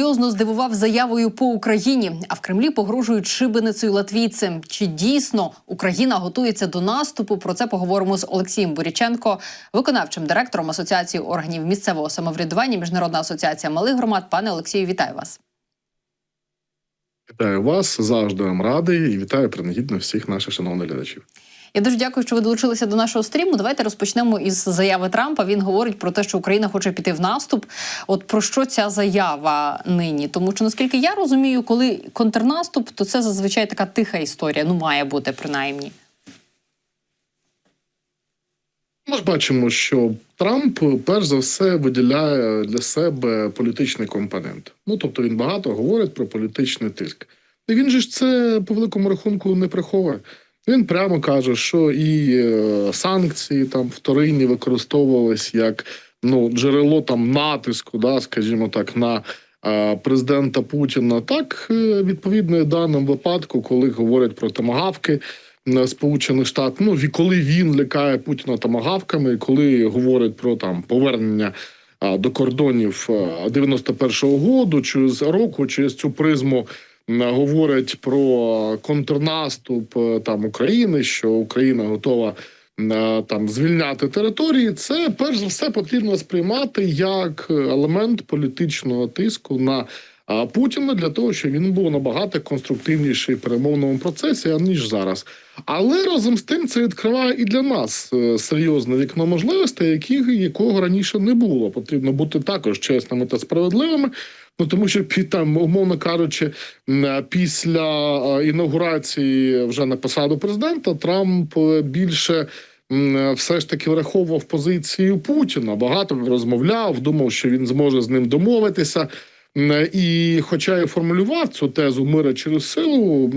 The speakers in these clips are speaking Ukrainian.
Серйозно здивував заявою по Україні, а в Кремлі погрожують шибеницею латвійцем. Чи дійсно Україна готується до наступу? Про це поговоримо з Олексієм Буряченко, виконавчим директором Асоціації органів місцевого самоврядування, Міжнародна асоціація малих громад. Пане Олексію, вітаю вас. Вітаю вас, завжди вам радий і вітаю принагідно всіх наших шановних глядачів. Я дуже дякую, що ви долучилися до нашого стріму. Давайте розпочнемо із заяви Трампа. Він говорить про те, що Україна хоче піти в наступ. От про що ця заява нині? Тому що наскільки я розумію, коли контрнаступ, то це зазвичай така тиха історія. Ну має бути принаймні. Ми ж бачимо, що Трамп перш за все виділяє для себе політичний компонент. Ну тобто він багато говорить про політичний тиск. І він же ж це по великому рахунку не приховує. Він прямо каже, що і е, санкції там вторинні використовувались як ну джерело там натиску, да, скажімо так, на е, президента Путіна. Так е, відповідно в даному випадку, коли говорять про томагавки. е, Сполучених Штатів, ну і коли він лякає Путіна томагавками, коли говорить про там повернення до кордонів а, 91-го году, через року, через цю призму говорять про контрнаступ е, там України, що Україна готова е, там звільняти території. Це перш за все потрібно сприймати як елемент політичного тиску на. Путіна для того, щоб він був набагато конструктивніший в перемовному процесі, аніж зараз. Але разом з тим це відкриває і для нас е, серйозне вікно можливостей, яких якого раніше не було. Потрібно бути також чесними та справедливими. Ну тому що там, умовно кажучи, е, після е, інаугурації вже на посаду президента Трамп е, більше. Все ж таки враховував позицію Путіна. Багато розмовляв, думав, що він зможе з ним домовитися. І, хоча і формулював цю тезу мира через силу,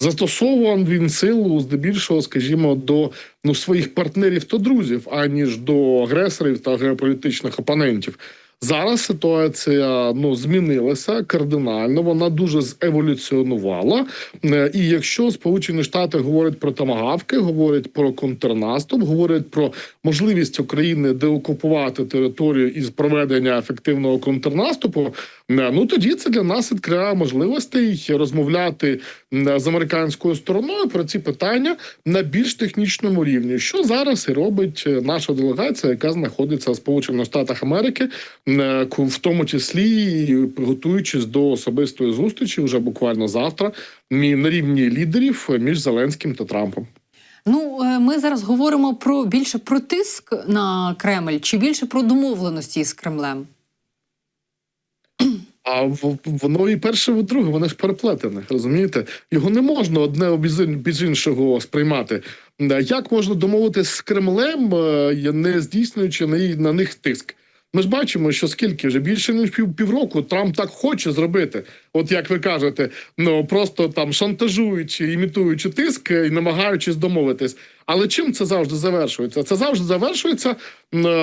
застосовував він силу здебільшого, скажімо, до ну своїх партнерів та друзів, аніж до агресорів та геополітичних опонентів. Зараз ситуація ну змінилася кардинально. Вона дуже зеволюціонувала. Е, І якщо Сполучені Штати говорять про томагавки, говорять про контрнаступ, говорять про можливість України деокупувати територію із проведення ефективного контрнаступу, е, ну тоді це для нас відкриває можливостей розмовляти з американською стороною про ці питання на більш технічному рівні, що зараз і робить е, наша делегація, яка знаходиться в Сполучених Штатах Америки, в тому числі готуючись до особистої зустрічі вже буквально завтра, на рівні лідерів е, між Зеленським та Трампом. Ну е, ми зараз говоримо про більше про тиск на Кремль чи більше про домовленості з Кремлем. А воно і перше, і друге, воно ж переплетене, розумієте? Його не можна одне без іншого сприймати. Е, Як можна домовитися з Кремлем, е, не здійснюючи на них тиск? Ми ж бачимо, що скільки вже більше ніж пів півроку Трамп так хоче зробити. От як ви кажете, ну просто там шантажуючи, імітуючи тиск і намагаючись домовитись. Але чим це завжди завершується? Це завжди завершується е,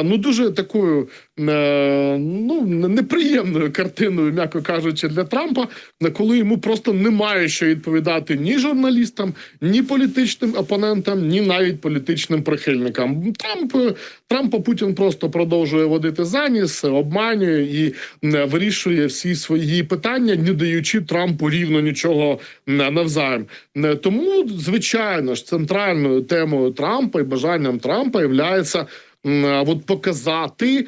ну дуже такою е, ну неприємною картиною, м'яко кажучи, для Трампа, на коли йому просто немає що відповідати ні журналістам, ні політичним опонентам, ні навіть політичним прихильникам. Трамп е, Трампа Путін просто продовжує водити за ніс, обманює і вирішує всі свої питання, не даючи Трампу рівно нічого е, навзаєм. Тому, звичайно ж, центральною темою Трампа і бажанням Трампа являється. От показати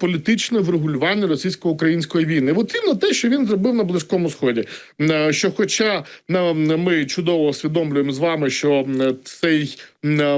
політичне врегулювання російсько-української війни, от рівно те, що він зробив на близькому сході. Що, хоча ми чудово усвідомлюємо з вами, що цей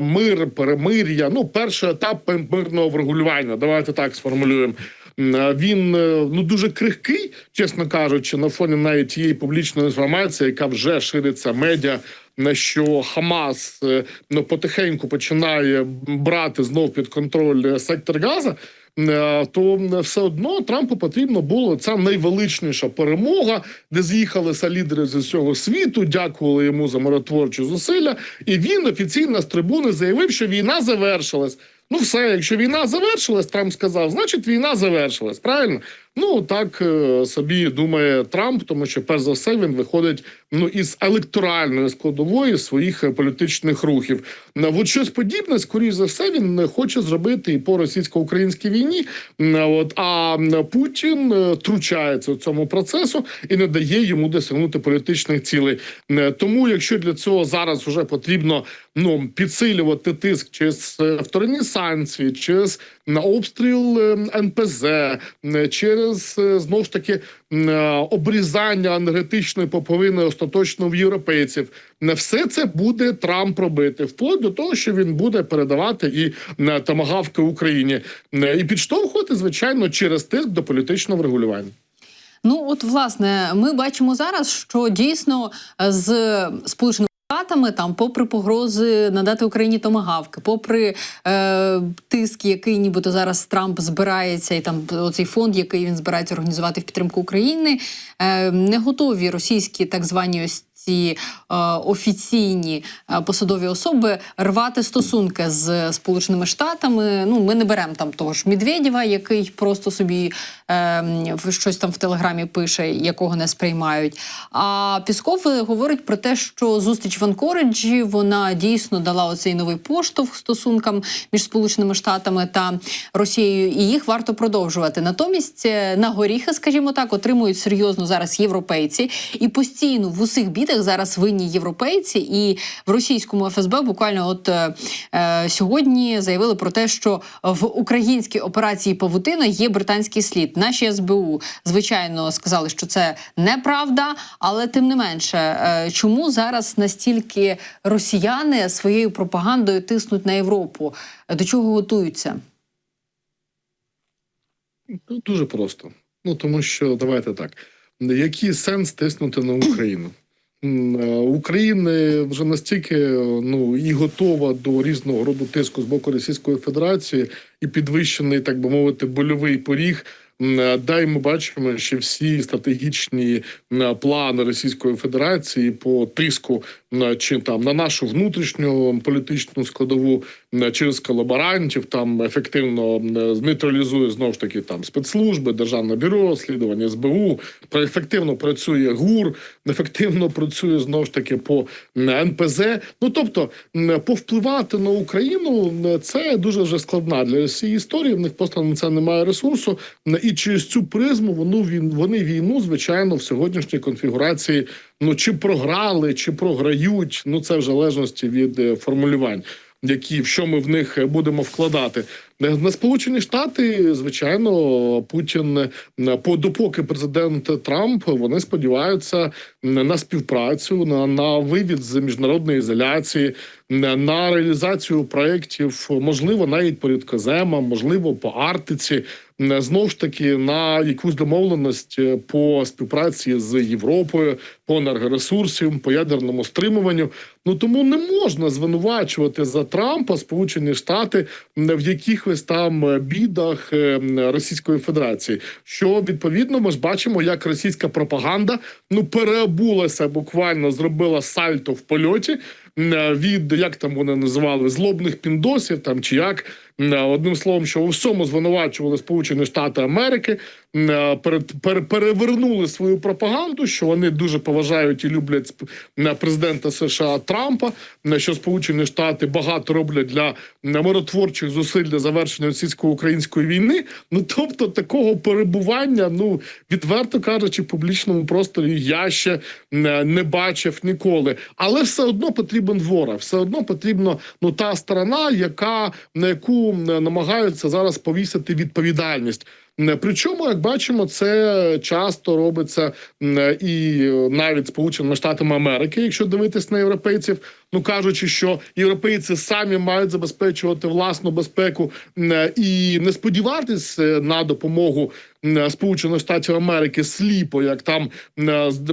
мир, перемир'я, ну перший етап мирного врегулювання, давайте так сформулюємо. М, Він е, ну дуже крихкий, чесно кажучи, на фоні навіть тієї публічної інформації, яка вже шириться медіа. На що Хамас е, ну потихеньку починає брати знов під контроль е, сектор Газа, е, то все одно Трампу потрібно було ця найвеличніша перемога, де з'їхалися лідери з усього світу, дякували йому за миротворчі зусилля. І він офіційно з трибуни заявив, що війна завершилась. Ну, все, якщо війна завершилась, Трамп сказав, значить війна завершилась. Правильно? Ну так е, собі думає Трамп, тому що перш за все він виходить ну із електоральної складової своїх е, політичних рухів. На от щось подібне, скоріш за все, він е, хоче зробити і по російсько-українській війні. От а Путін е, втручається в цьому процесу і не дає йому досягнути політичних цілей. Е, Тому, якщо для цього зараз вже потрібно ну підсилювати тиск через е, вторинні санкції, через обстріл е, НПЗ, е, через е, знову ж таки е, обрізання енергетичної поповини остаточно в європейців. Не все це буде Трамп робити, вплоть до того, що він буде передавати і е, тамагавки Україні і підштовхувати, звичайно, через тиск до політичного врегулювання. Ну от власне, ми бачимо зараз, що дійсно з сполученими Штатами там, попри погрози надати Україні томагавки, попри е, тиск, який нібито зараз Трамп збирається, і там оцей фонд, який він збирається організувати в підтримку України, е, не готові російські так звані ось ці е, офіційні е, посадові особи рвати стосунки з Сполученими Штатами. Ну, ми не беремо там того ж Медведєва, який просто собі е, щось там в телеграмі пише, якого не сприймають. А Пісков е, говорить про те, що зустріч в Анкориджі вона дійсно дала оцей новий поштовх стосункам між Сполученими Штатами та Росією, і їх варто продовжувати. Натомість е, на горіхи, скажімо так, отримують серйозно зараз європейці, і постійно в усіх бідах зараз винні європейці. І в російському ФСБ буквально от е, е, сьогодні заявили про те, що в українській операції Павутина є британський слід. Наші СБУ звичайно сказали, що це неправда, але тим не менше, е, чому зараз настільки росіяни своєю пропагандою тиснуть на Європу? До чого готуються? Ну, Дуже просто. Ну тому що давайте так. Який сенс тиснути на Україну? Е, Україна вже настільки ну і готова до різного роду тиску з боку Російської Федерації, і підвищений, так би мовити, больовий поріг. Е, Дай ми бачимо, що всі стратегічні плани Російської Федерації по тиску чи там на нашу внутрішню політичну складову м, через колаборантів там ефективно м, нейтралізує знову ж таки там спецслужби, державне бюро розслідування СБУ. Ефективно працює ГУР, ефективно працює знову ж таки по НПЗ. Ну тобто повпливати на Україну це дуже вже складна для Росії історія. В них просто на це немає ресурсу. І через цю призму вони він вони війну, звичайно, в сьогоднішній конфігурації. Ну чи програли, чи програють. Ну це в залежності від е, формулювань. Які в що ми в них е, будемо вкладати на Сполучені Штати, звичайно, Путін е, по допоки президент Трамп вони сподіваються на співпрацю, на, на вивід з міжнародної ізоляції, на, реалізацію проєктів, можливо, навіть по рідкоземам, можливо, по Арктиці. Е, Знову ж таки на якусь домовленість е, по співпраці з Європою, по енергоресурсам, по ядерному стримуванню. Ну тому не можна звинувачувати за Трампа Сполучені Штати в якихось там е, бідах е, Російської Федерації. Що відповідно ми ж бачимо, як російська пропаганда ну переобулася, буквально зробила сальто в польоті. Від як там вони називали злобних піндосів, там чи як одним словом, що у всьому звинувачували Сполучені Штати Америки, перевернули свою пропаганду, що вони дуже поважають і люблять президента США Трампа, що Сполучені Штати багато роблять для миротворчих зусиль для завершення російсько-української війни. Ну тобто такого перебування, ну відверто кажучи, в публічному просторі я ще не бачив ніколи. Але все одно потрібен ворог, все одно потрібно ну та сторона, яка на яку намагаються зараз повісити відповідальність. М, Причому, як бачимо, це часто робиться і навіть Сполученими Штатами Америки, якщо дивитись на європейців, ну кажучи, що європейці самі мають забезпечувати власну безпеку і не сподіватись е, на допомогу Сполучених Штатів Америки сліпо, як там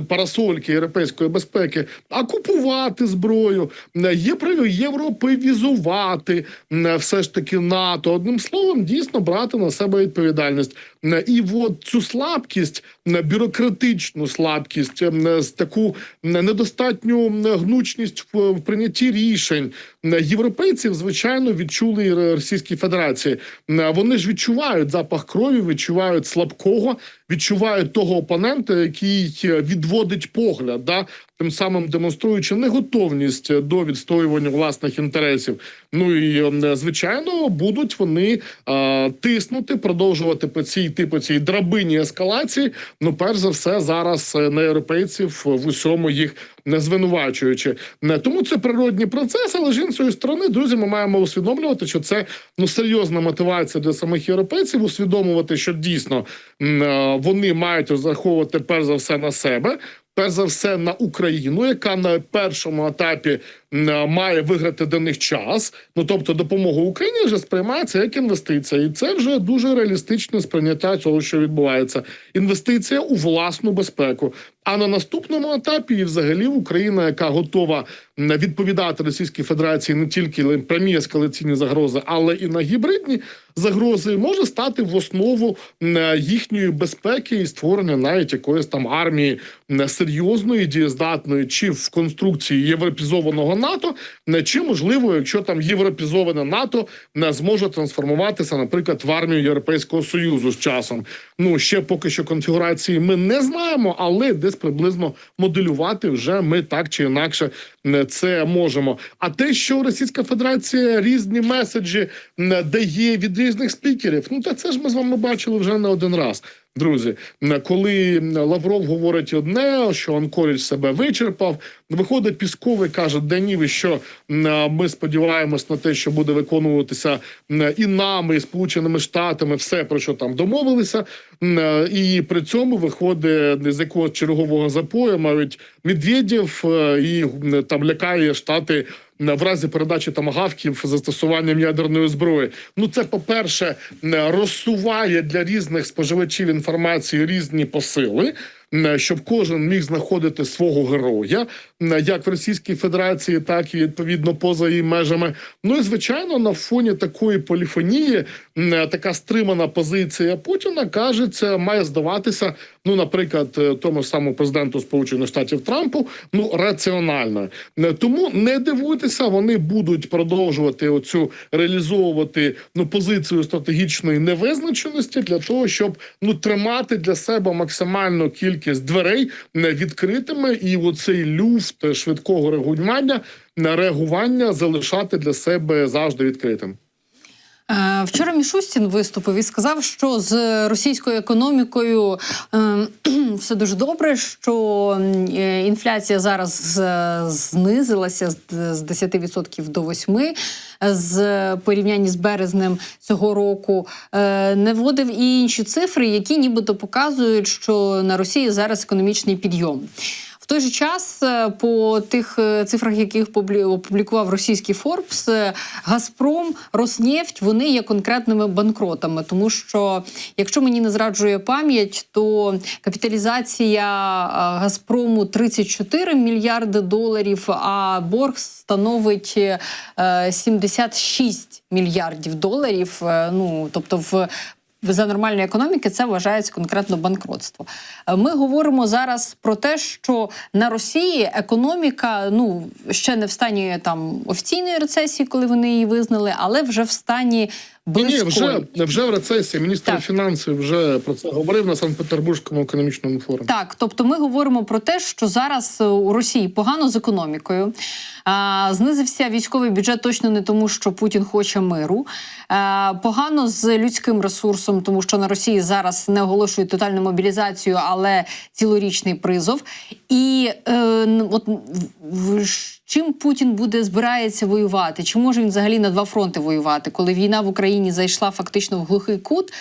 парасольки європейської безпеки, а купувати зброю, євро, європеїзувати все ж таки НАТО. Одним словом, дійсно брати на себе відповідальність. Е, І от цю слабкість, е, бюрократичну слабкість, е, з таку е, недостатню е, гнучність в, прийнятті рішень е, європейців, звичайно, відчули і Російській Федерації. Е, Вони ж відчувають запах крові, відчувають слабкого, відчувають того опонента, який е, відводить погляд, да, тим самим демонструючи неготовність до відстоювання власних інтересів. Ну і е, звичайно будуть вони е, тиснути, продовжувати по цій йти по цій драбині ескалації. Ну, перш за все, зараз е, на європейців в усьому їх не звинувачуючи. Не тому це природній процес, але з іншої сторони, друзі, ми маємо усвідомлювати, що це ну серйозна мотивація для самих європейців, усвідомлювати, що дійсно е, вони мають розраховувати перш за все на себе. Перш за все на Україну, яка на першому етапі має виграти до них час. Ну тобто, допомога Україні вже сприймається як інвестиція, і це вже дуже реалістичне сприйняття цього, що відбувається. Інвестиція у власну безпеку. А на наступному етапі, і взагалі, Україна, яка готова відповідати Російській Федерації не тільки прямі ескалаційні загрози, але і на гібридні загрози, може стати в основу їхньої безпеки і створення навіть якоїсь там армії серйозної, дієздатної, чи в конструкції європізованого НАТО, м, чи можливо, якщо там європізоване НАТО не зможе трансформуватися, наприклад, в армію Європейського союзу з часом. Ну ще поки що конфігурації ми не знаємо, але десь приблизно моделювати вже ми так чи інакше м, це можемо. А те, що Російська Федерація різні меседжі дає від різних спікерів, ну та це ж ми з вами бачили вже не один раз. Друзі, коли Лавров говорить одне, що Анкоріч себе вичерпав, виходить Пісков і каже: да ви що ми сподіваємось на те, що буде виконуватися і нами, і Сполученими Штатами, все про що там домовилися. І при цьому виходить з якогось чергового запою, навіть Медведєв е, і там лякає штати. В разі передачі тамагавків застосуванням ядерної зброї, ну це по-перше, м, розсуває для різних споживачів інформації різні посили, щоб кожен міг знаходити свого героя, як в Російській Федерації, так і відповідно поза її межами. Ну і звичайно, на фоні такої поліфонії така стримана позиція Путіна кажеться, має здаватися, ну, наприклад, е, тому самому президенту Сполучених Штатів Трампу, ну раціонально. Е, Тому не дивуйтеся, вони будуть продовжувати оцю реалізовувати ну позицію стратегічної невизначеності для того, щоб ну тримати для себе максимальну кількість дверей е, відкритими, і оцей люфт швидкого реагування на реагування залишати для себе завжди відкритим. Е, Вчора Мішустін виступив і сказав, що з російською економікою е, все дуже добре, що е, інфляція зараз знизилася з з 10% до 8% з порівнянні з березнем цього року. Не вводив і інші цифри, які нібито показують, що на Росії зараз економічний підйом. Той же час, е, по тих е, цифрах, яких публі- опублікував російський Форбс, е, Газпром, Роснефть вони є конкретними банкротами. Тому що, якщо мені не зраджує пам'ять, то капіталізація Газпрому 34 мільярди доларів, а борг становить е, 76 мільярдів доларів. Ну тобто, в за нормальної економіки це вважається конкретно банкротство. Е, Ми говоримо зараз про те, що на Росії економіка ну ще не в стані там офіційної рецесії, коли вони її визнали, але вже в стані Ні, ні, вже, вже в рецесії. Міністр Так. фінансів вже про це говорив на Санкт-Петербурзькому економічному форумі. Так, тобто ми говоримо про те, що зараз е, у Росії погано з економікою. А, знизився військовий бюджет точно не тому, що Путін хоче миру. А, погано з людським ресурсом, тому що на Росії зараз не оголошують тотальну мобілізацію, але цілорічний призов. І е, от в- чим Путін буде збирається воювати? Чи може він взагалі на два фронти воювати, коли війна в Україні зайшла фактично в глухий кут?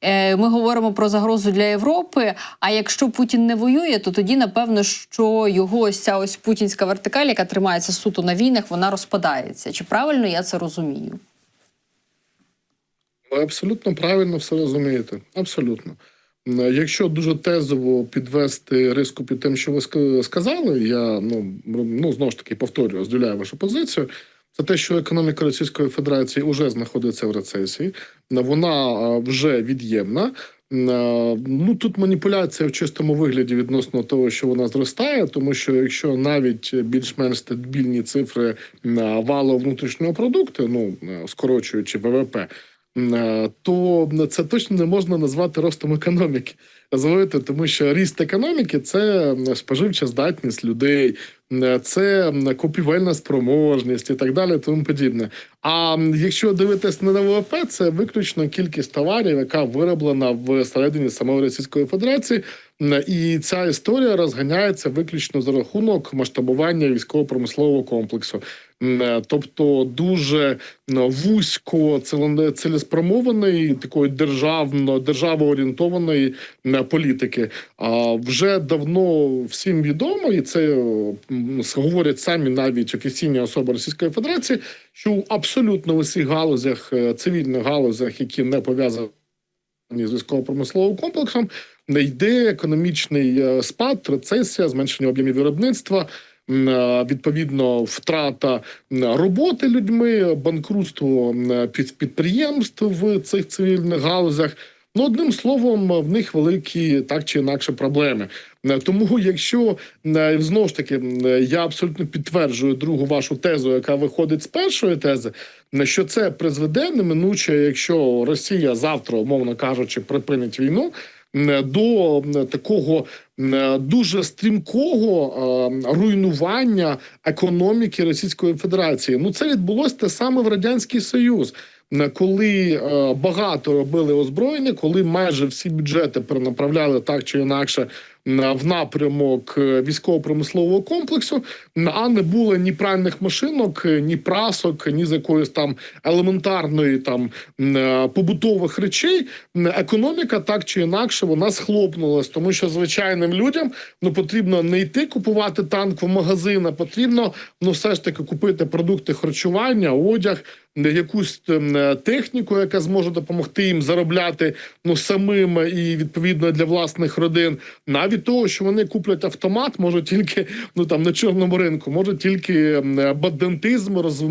Е, Ми говоримо про загрозу для Європи. А якщо Путін не воює, то тоді напевно, що його ось ця ось путінська вертикаль, яка тримається суто на війнах, вона розпадається. Чи правильно я це розумію? Ви абсолютно правильно все розумієте. Абсолютно. М, Якщо дуже тезово підвести риску під тим, що ви сказали, я ну, ну знову ж таки повторюю, розділяю вашу позицію. Це те, що економіка Російської Федерації вже знаходиться в рецесії, вона вже від'ємна. Ну тут маніпуляція в чистому вигляді відносно того, що вона зростає, тому що якщо навіть більш-менш стабільні цифри е, валового внутрішнього продукту, ну е, скорочуючи ВВП, е, то це точно не можна назвати ростом економіки. Розумієте? Тому що ріст економіки це споживча здатність людей, е, це купівельна спроможність і так далі, тому подібне. А якщо дивитись на ВВП, це виключно кількість товарів, яка вироблена в середині самої Російської Федерації. І ця історія розганяється виключно за рахунок масштабування військово-промислового комплексу. Тобто дуже вузько ціле- такої державно державоорієнтованої м, політики. А вже давно всім відомо, і це говорять самі навіть офіційні особи Російської Федерації, що в абсолютно усіх галузях, е, цивільних галузях, які не пов'язані з військово-промисловим комплексом, не йде економічний е, спад, рецесія, зменшення об'ємів виробництва. е, Відповідно, втрата роботи людьми, банкрутство під- підприємств в цих цивільних галузях. Ну, одним словом, в них великі так чи інакше проблеми. Е, Тому, якщо е, знову ж таки е, я абсолютно підтверджую другу вашу тезу, яка виходить з першої тези, що це призведе неминуче, якщо Росія завтра, умовно кажучи, припинить війну. До такого дуже стрімкого руйнування економіки Російської Федерації. Ну це відбулося те саме в радянський Союз. Коли е, багато робили озброєння, коли майже всі бюджети перенаправляли так чи інакше в напрямок е, військово-промислового комплексу, а не було ні пральних машинок, е, ні прасок, ні з якоїсь там елементарної там е, побутових речей, економіка так чи інакше вона схлопнулась, тому що звичайним людям ну потрібно не йти купувати танк в магазин, а потрібно ну все ж таки купити продукти харчування, одяг. Якусь техніку, яка зможе допомогти їм заробляти ну самим і відповідно для власних родин, навіть того, що вони куплять автомат, може тільки ну там на чорному ринку, може тільки бандитизм роз,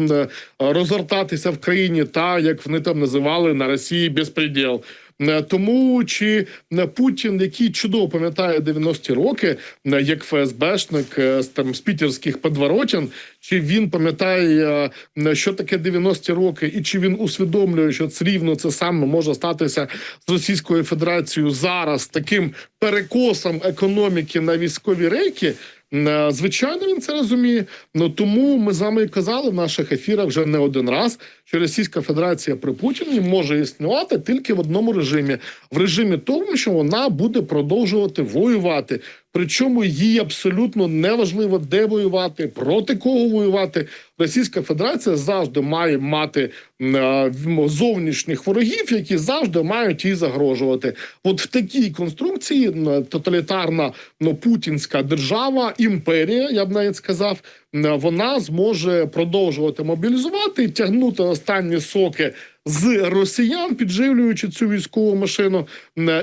розгортатися в країні, та як вони там називали на Росії безпреділ. Е, Тому чи е, Путін, який чудово пам'ятає 90-ті роки, е, як ФСБшник з там з пітерських подворотен, чи він пам'ятає, що таке 90-ті роки, і чи він усвідомлює, що це рівно це саме може статися з Російською Федерацією зараз таким перекосом економіки на військові рейки. Е, Звичайно, він це розуміє. Ну тому ми з вами і казали в наших ефірах вже не один раз, що Російська Федерація при Путіні може існувати тільки в одному режимі: в режимі тому, що вона буде продовжувати воювати. Причому їй абсолютно неважливо, де воювати, проти кого воювати. Російська Федерація завжди має мати е, зовнішніх ворогів, які завжди мають їй загрожувати. От в такій конструкції тоталітарна ну, путінська держава, імперія, я б навіть сказав, вона зможе продовжувати мобілізувати тягнути останні соки. З росіян, підживлюючи цю військову машину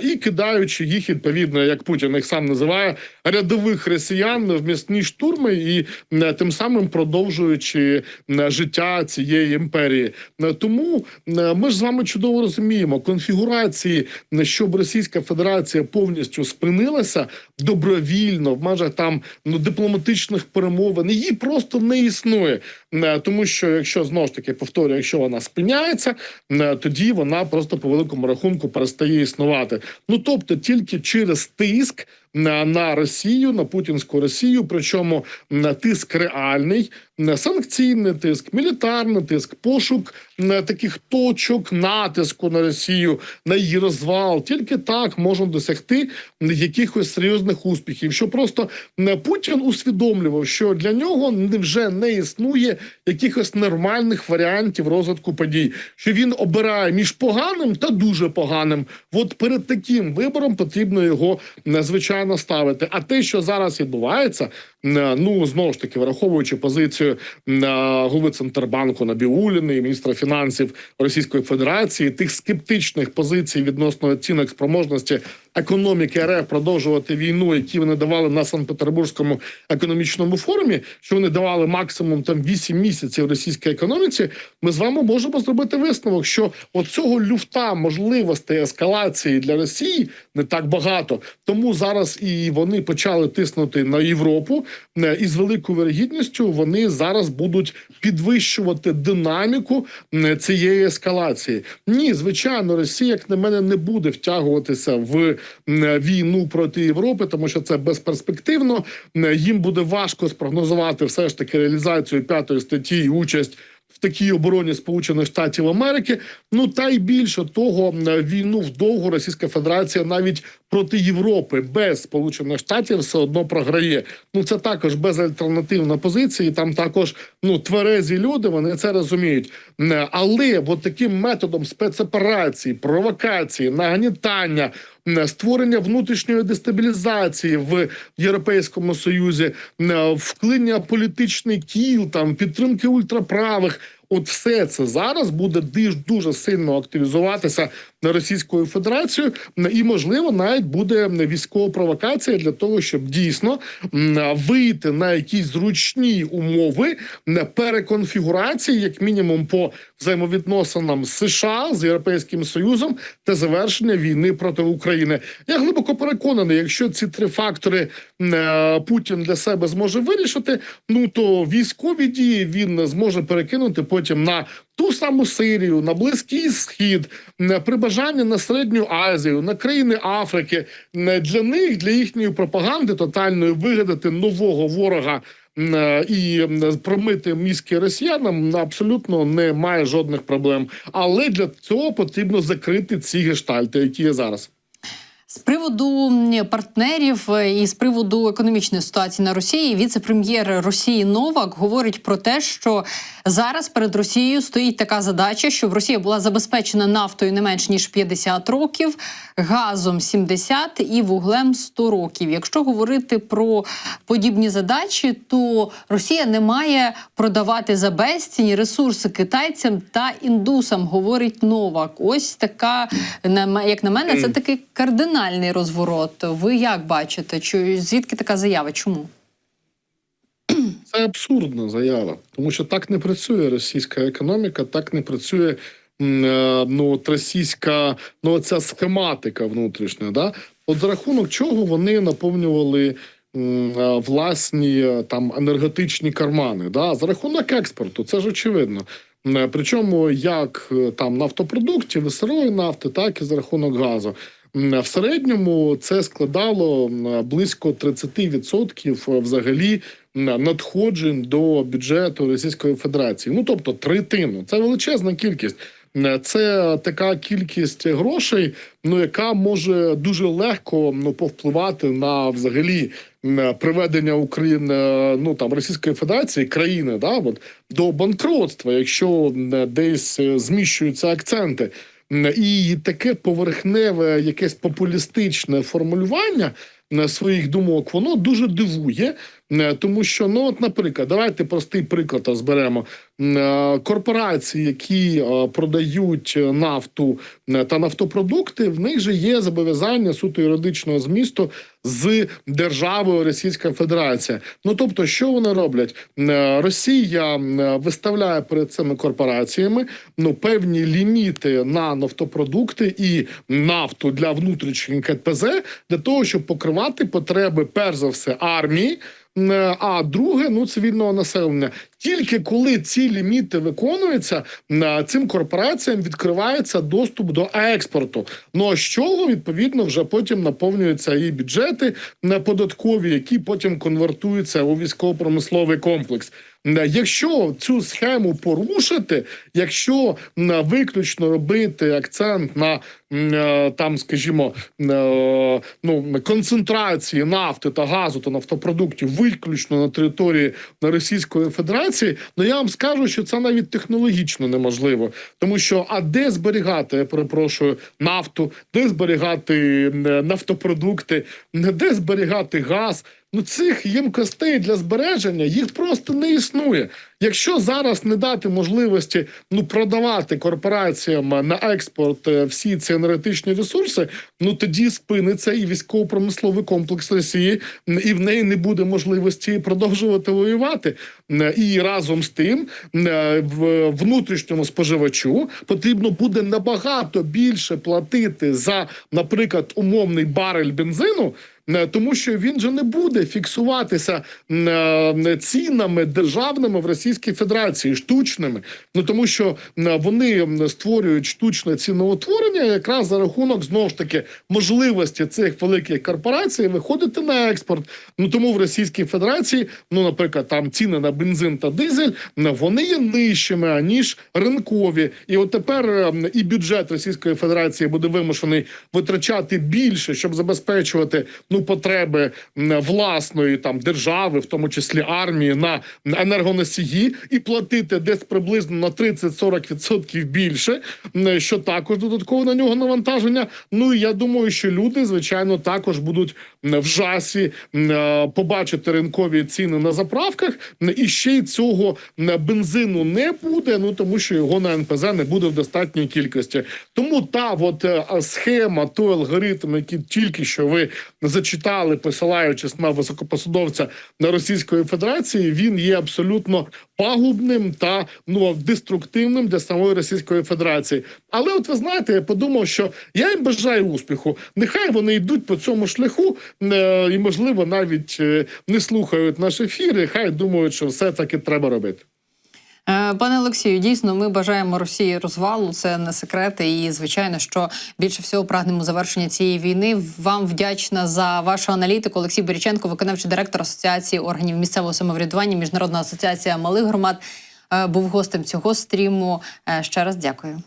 і кидаючи їх відповідно, як Путін їх сам називає, рядових росіян в місні штурми, і м, тим самим продовжуючи життя цієї імперії. Тому ми ж з вами чудово розуміємо конфігурації, щоб Російська Федерація повністю спинилася добровільно в межах там ну дипломатичних перемовин. Її просто не існує. Тому що якщо знову ж таки повторюю, якщо вона спиняється, тоді вона просто по великому рахунку перестає існувати. Ну тобто тільки через тиск на, на Росію, на путінську Росію, причому м, тиск реальний, м, санкційний тиск, мілітарний тиск, пошук м, таких точок натиску на Росію, на її розвал. Тільки так можна досягти якихось серйозних успіхів. Що просто м, Путін усвідомлював, що для нього не- вже не існує якихось нормальних варіантів розвитку подій, що він обирає між поганим та дуже поганим. От перед таким вибором потрібно його м, звичайно ставити. А те, що зараз відбувається, ну знову ж таки, враховуючи позицію м, голови Центрбанку Набіуліни і міністра фінансів Російської Федерації, тих скептичних позицій відносно оцінок спроможності економіки РФ продовжувати війну, які вони давали на Санкт-Петербурзькому економічному форумі, що вони давали максимум там 8 місяців російській економіці. Ми з вами можемо зробити висновок, що от цього люфта можливостей ескалації для Росії не так багато. Тому зараз і вони почали тиснути на Європу, е, і з великою вирогідністю вони зараз будуть підвищувати динаміку е, цієї ескалації. Ні, звичайно, Росія, як на мене, не буде втягуватися в е, війну проти Європи, тому що це безперспективно. Їм буде важко спрогнозувати все ж таки реалізацію п'ятої статті і участь. Такій обороні Сполучених Штатів Америки, ну та й більше того, війну вдовго Російська Федерація навіть проти Європи без Сполучених Штатів все одно програє. Ну це також безальтернативна позиція. і Там також ну тверезі люди. Вони це розуміють. Але от таким методом спецоперації, провокації, нагнітання, створення внутрішньої дестабілізації в Європейському Союзі, е, вклинення політичний кіл, там підтримки ультраправих. От все це зараз буде дуже сильно активізуватися на Російською Федерацією, і можливо навіть буде військова провокація для того, щоб дійсно вийти на якісь зручні умови переконфігурації, як мінімум по взаємовідносинам США з Європейським Союзом та завершення війни проти України. Я глибоко переконаний, якщо ці три фактори е, Путін для себе зможе вирішити, ну то військові дії він зможе перекинути потім на ту саму Сирію, на Близький Схід, м, при бажанні на середню Азію, на країни Африки. М, Для них, для їхньої пропаганди тотальної вигадати нового ворога. е, І промити мізки росіянам абсолютно немає жодних проблем. Але для цього потрібно закрити ці гештальти, які є зараз. З приводу партнерів е, і з приводу економічної ситуації на Росії, віце-прем'єр Росії Новак говорить про те, що зараз перед Росією стоїть така задача, щоб Росія була забезпечена нафтою не менш ніж 50 років, газом 70 і вуглем 100 років. Якщо говорити про подібні задачі, то Росія не має продавати за безцінь ресурси китайцям та індусам, говорить Новак. Ось така як на мене, це такий кардинальний розворот. Ви як бачите? Чи звідки така заява? Чому? Це абсурдна заява, тому що так не працює російська економіка, так не працює е, ну, от російська ну, ця схематика внутрішня. Да? От за рахунок чого вони наповнювали е, власні е, там енергетичні кармани. Да? За рахунок експорту, це ж очевидно. Причому як там нафтопродуктів, сирої нафти, так і за рахунок газу. В середньому це складало близько 30% взагалі надходжень до бюджету Російської Федерації. Ну тобто третину. Це величезна кількість. Це така кількість грошей, ну яка може дуже легко ну повпливати на взагалі приведення України, ну там Російської Федерації країни, да, от, до банкротства, якщо десь е, зміщуються акценти. І таке поверхневе, якесь популістичне формулювання е, своїх думок, воно дуже дивує, тому що, ну, от, наприклад, давайте простий приклад розберемо. Е, Корпорації, які е, продають нафту е, та нафтопродукти, в них же є зобов'язання суто юридичного змісту з державою Російська Федерація. Ну тобто, що вони роблять? Е, Росія е, виставляє перед цими корпораціями ну певні ліміти на нафтопродукти і нафту для внутрішніх КПЗ для того, щоб покривати потреби, перш за все, армії. Е, А друге, ну цивільного населення. Тільки коли ці ліміти виконуються, е, цим корпораціям відкривається доступ до експорту. Ну а з чого відповідно вже потім наповнюються і бюджети е, податкові, які потім конвертуються у військово-промисловий комплекс. Е, Якщо цю схему порушити, якщо виключно робити акцент на е, там, скажімо, е, ну концентрації нафти та газу та нафтопродуктів виключно на території Російської Федерації, ну я вам скажу, що це навіть технологічно неможливо, тому що а де зберігати, я перепрошую, нафту, де зберігати м, нафтопродукти, де зберігати газ. Ну цих ємкостей для збереження їх просто не існує. Якщо зараз не дати можливості ну продавати корпораціям на експорт е, всі ці енергетичні ресурси, ну тоді спиниться і військово-промисловий комплекс Росії, і в неї не буде можливості продовжувати воювати. І разом з тим е, в внутрішньому споживачу потрібно буде набагато більше платити за, наприклад, умовний барель бензину. Е, Тому що він же не буде фіксуватися е, цінами державними в Російській Федерації, штучними. Ну тому що вони створюють штучне ціноутворення якраз за рахунок знову ж таки можливості цих великих корпорацій виходити на експорт. Ну тому в Російській Федерації, ну наприклад, там ціни на бензин та дизель, вони є нижчими аніж ринкові. І от тепер і бюджет Російської Федерації буде вимушений витрачати більше, щоб забезпечувати ну потреби власної там держави, в тому числі армії, на енергоносії, і платити десь приблизно на 30-40% більше, що також додатково на нього навантаження. Ну і я думаю, що люди, звичайно, також будуть в жасі е, побачити ринкові ціни на заправках, і ще й цього бензину не буде. Ну тому що його на НПЗ не буде в достатній кількості. Тому та от е, схема, той алгоритм, який тільки що ви зачитали, посилаючись на високопосадовця на Російської Федерації, він є абсолютно пагубним та ну деструктивним для самої Російської Федерації. Але от ви знаєте, я подумав, що я їм бажаю успіху. Нехай вони йдуть по цьому шляху е, і, можливо, навіть е, не слухають наш ефір. і Хай думають, що все таки треба робити. Е, Пане Олексію, дійсно, ми бажаємо Росії розвалу. Це не секрет. І звичайно, що більше всього прагнемо завершення цієї війни. Вам вдячна за вашу аналітику. Олексій Боріченко, виконавчий директор Асоціації органів місцевого самоврядування, Міжнародна асоціація малих громад, е, був гостем цього стріму. Е, Ще раз дякую.